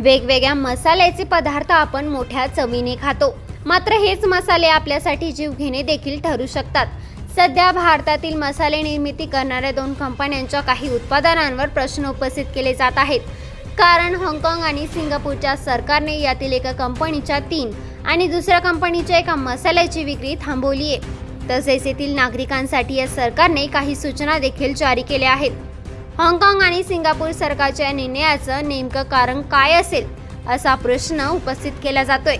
वेगवेगळ्या मसाल्याचे पदार्थ आपण मोठ्या चवीने खातो. मात्र हेच मसाले आपल्यासाठी जीवघेणे देखील ठरू शकतात. सध्या भारतातील मसाले निर्मिती करणाऱ्या दोन कंपन्यांच्या काही उत्पादनांवर प्रश्न उपस्थित केले जात आहेत. कारण हाँगकाँग आणि सिंगापूरच्या सरकारने यातील एका कंपनीच्या तीन आणि दुसऱ्या कंपनीच्या एका मसाल्याची विक्री थांबवली आहे तसेच येथील नागरिकांसाठी या सरकारने काही सूचना देखील जारी केल्या आहेत. हाँगकाँग आणि सिंगापूर सरकारच्या या निर्णयाचं नेमकं कारण काय असेल असा प्रश्न उपस्थित केला जातोय.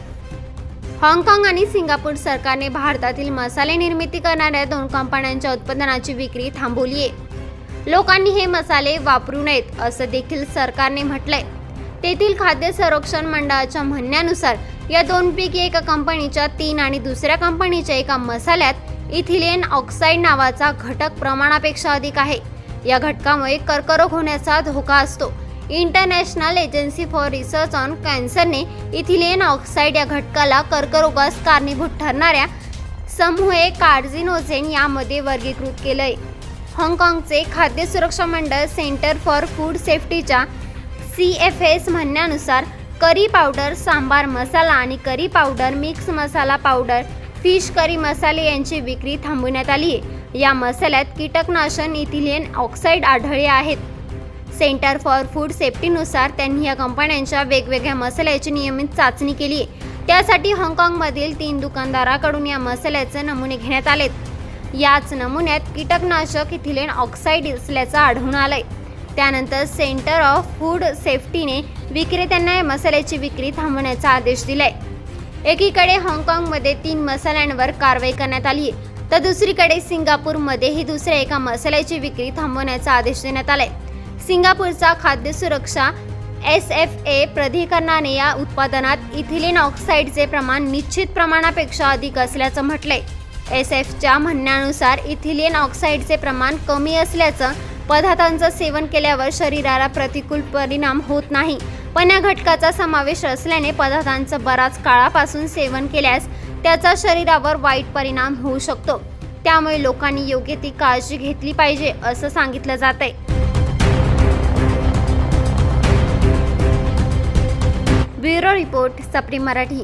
हाँगकाँग आणि सिंगापूर सरकारने भारतातील मसाले निर्मिती करणाऱ्या दोन कंपन्यांच्या उत्पादनाची विक्री थांबवली आहे लोकांनी हे मसाले वापरू नयेत असं देखील सरकारने म्हटलंय. तेथील खाद्य संरक्षण मंडळाच्या म्हणण्यानुसार या दोनपैकी एका कंपनीच्या तीन आणि दुसऱ्या कंपनीच्या एका मसाल्यात इथिलियन ऑक्साईड नावाचा घटक प्रमाणापेक्षा अधिक आहे. या घटकामुळे कर्करोग होण्याचा धोका असतो. International agency for research on कॅन्सरने ethylene oxide या घटकाला कर्करोगास कारणीभूत ठरणाऱ्या समूहे कार्झिनोझेन यामध्ये वर्गीकृत केलंय. हाँगकाँगचे खाद्य सुरक्षा मंडळ सेंटर फॉर फूड सेफ्टीच्या सी एफ एस म्हणण्यानुसार करी पावडर सांबार मसाला आणि curry powder mix masala powder fish curry मसाले यांची विक्री थांबवण्यात आली आहे या मसाल्यात कीटकनाशन इथिलियन ऑक्साईड आढळले आहेत. सेंटर फॉर फूड सेफ्टीनुसार त्यांनी या कंपन्यांच्या वेगवेगळ्या मसाल्याची नियमित चाचणी केली. आहे त्यासाठी हाँगकाँगमधील तीन दुकानदाराकडून या मसाल्याचे नमुने घेण्यात आलेत. याच नमुन्यात कीटकनाशक इथिलियन ऑक्साईड असल्याचं आढळून आलंय. त्यानंतर सेंटर ऑफ फूड सेफ्टीने विक्रेत्यांना या मसाल्याची विक्री थांबवण्याचा आदेश दिलाय. एकीकडे हाँगकाँगमध्ये तीन मसाल्यांवर कारवाई करण्यात आली आहे तर दुसरीकडे सिंगापूरमध्येही दुसऱ्या एका मसाल्याची विक्री थांबवण्याचा आदेश देण्यात आलाय. सिंगापूरचा खाद्य सुरक्षा एस एफ ए प्राधिकरणाने या उत्पादनात इथिलिन ऑक्साईडचे प्रमाण निश्चित प्रमाणापेक्षा अधिक असल्याचं म्हटलंय. एस एफच्या म्हणण्यानुसार इथिलियन ऑक्साईडचे प्रमाण कमी असल्याचं पदार्थांचं सेवन केल्यावर शरीराला प्रतिकूल परिणाम होत नाही. पण या घटकाचा समावेश असल्याने पदार्थांचं बराच काळापासून सेवन केल्यास त्याचा शरीरावर वाईट परिणाम होऊ शकतो. त्यामुळे लोकांनी योग्य ती काळजी घेतली पाहिजे असं सांगितलं जात आहे ब्युरो रिपोर्ट सप्री मराठी.